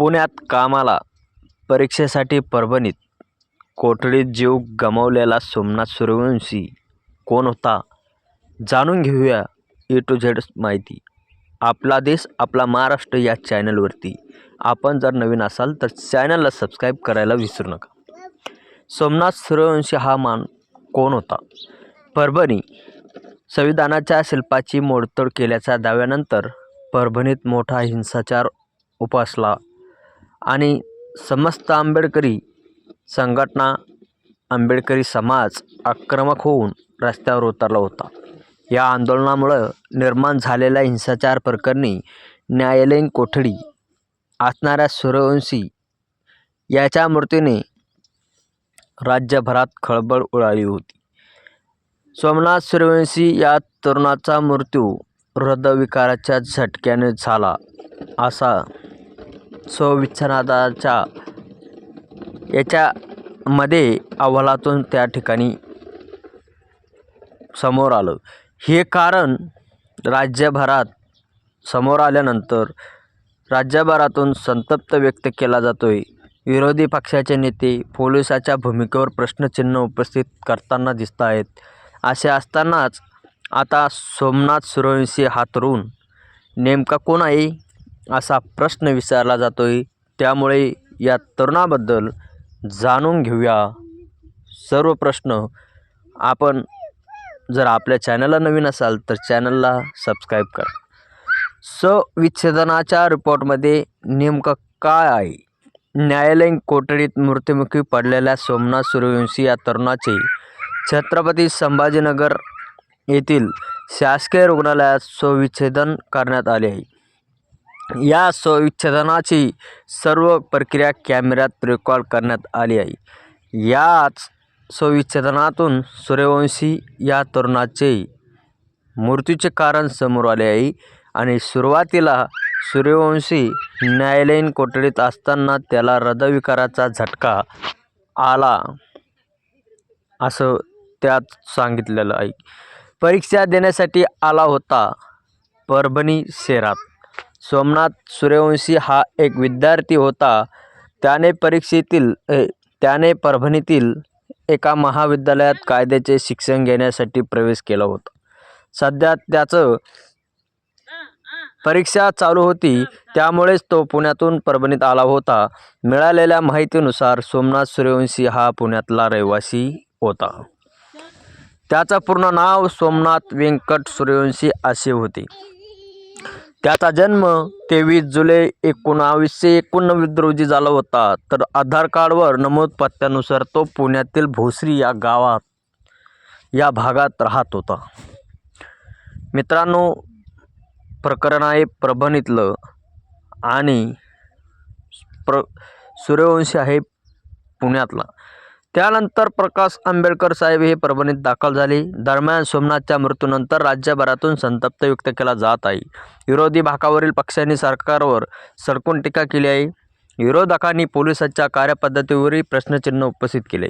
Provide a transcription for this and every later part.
पुण्यात कामाला परीक्षेसाठी परभणीत. कोठडीत जीव गमावलेला सोमनाथ सूर्यवंशी. कोण होता? जाणून घेऊया ए टू झेड माहिती. आपला देश आपला महाराष्ट्र या चॅनलवरती. आपण जर नवीन असाल तर चॅनलला सबस्क्राईब करायला विसरू नका. सोमनाथ सूर्यवंशी हा मान कोण होता? परभणी. संविधानाच्या शिल्पाची मोडतोड केल्याच्या दाव्यानंतर परभणीत मोठा हिंसाचार उपसला. आणि समस्त आंबेडकरी संघटना आंबेडकरी समाज आक्रमक होऊन रस्त्यावर उतरला होता. या आंदोलनामुळं निर्माण झालेल्या हिंसाचार प्रकरणी न्यायालयीन कोठडी असणाऱ्या सूर्यवंशी याच्या मृत्यूने राज्यभरात खळबळ उडाली होती. सोमनाथ सूर्यवंशी या तरुणाचा मृत्यू हृदयविकाराच्या झटक्याने झाला असा स्वविच्छनादाच्या याच्यामध्ये अहवालातून त्या ठिकाणी समोर आलं. हे कारण राज्यभरात समोर आल्यानंतर राज्यभरातून संतप्त व्यक्त केला जातोय. विरोधी पक्षाचे नेते पोलिसाच्या भूमिकेवर प्रश्नचिन्ह उपस्थित करताना दिसत आहेत. असे असतानाच आता सोमनाथ सूर्यवंशी हातरून नेमका कोण आहे? असा प्रश्न विचारला आहे त्यामुळे या तरुणाबद्दल जाणून घेऊया. सर्व प्रश्न आपण जर आपल्या चॅनलला नवीन असाल तर चॅनलला सबस्क्राईब करा. सविच्छेदनाच्या रिपोर्टमध्ये नेमकं काय आहे? न्यायालयीन कोठडीत मृत्युमुखी पडलेल्या सोमनाथ सूर्यवंशी या तरुणाचे छत्रपती संभाजीनगर येथील शासकीय रुग्णालयात स्वविच्छेदन करण्यात आले आहे. या स्वविच्छेदनाची सर्व प्रक्रिया कॅमेऱ्यात रेकॉर्ड करण्यात आली आहे. याच स्वविच्छेदनातून सूर्यवंशी या तरुणाचे मृत्यूचे कारण समोर आले आहे आणि सुरुवातीला सूर्यवंशी न्यायालयीन कोठडीत असताना त्याला हृदयविकाराचा झटका आला असं त्यात सांगितलेलं आहे. परीक्षा देण्यासाठी आला होता परभणी शहरात. सोमनाथ सूर्यवंशी हा एक विद्यार्थी होता. त्याने परीक्षेतील त्याने परभणीतील एका महाविद्यालयात कायद्याचे शिक्षण घेण्यासाठी प्रवेश केला होता. सध्या त्याचं परीक्षा चालू होती. त्यामुळेच तो पुण्यातून परभणीत आला होता. मिळालेल्या माहितीनुसार सोमनाथ सूर्यवंशी हा पुण्यातला रहिवासी होता. त्याचं पूर्ण नाव सोमनाथ व्यंकट सूर्यवंशी असे होते. त्याचा जन्म तेवीस जुलै एकोणावीसशे एकोणनव्वद रोजी झाला होता. तर आधार कार्डवर नमूद पत्त्यानुसार तो पुण्यातील भोसरी या गावात या भागात राहत होता. मित्रांनो प्रकरण आहे परभणीतलं आणि प्र सूर्यवंशी आहे पुण्यातला. त्यानंतर प्रकाश आंबेडकर साहेब हे परभणीत दाखल झाले. दरम्यान सोमनाथच्या मृत्यूनंतर राज्यभरातून संतप्त व्यक्त केला जात आहे. विरोधी भागावरील पक्षांनी सरकारवर सडकून टीका केली आहे. विरोधकांनी पोलिसांच्या कार्यपद्धतीवरही प्रश्नचिन्ह उपस्थित केले.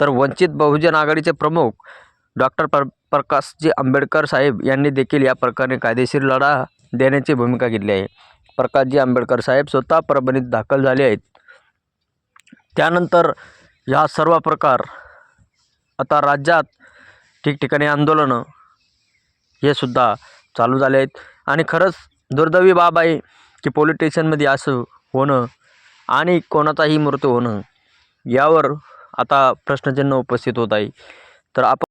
तर वंचित बहुजन आघाडीचे प्रमुख डॉक्टर प्र प्रकाशजी आंबेडकर साहेब यांनी देखील या प्रकरणी कायदेशीर लढा देण्याची भूमिका घेतली आहे. प्रकाशजी आंबेडकर साहेब स्वतः परभणीत दाखल झाले आहेत. त्यानंतर ह्या सर्व प्रकार आता राज्यात ठिकठिकाणी आंदोलनं हे सुद्धा चालू झाले आहेत. आणि खरंच दुर्दैवी बाब आहे की पोलीस स्टेशनमध्ये असं होणं आणि कोणाचाही मृत्यू होणं यावर आता प्रश्नचिन्ह उपस्थित होत आहे. तर आपण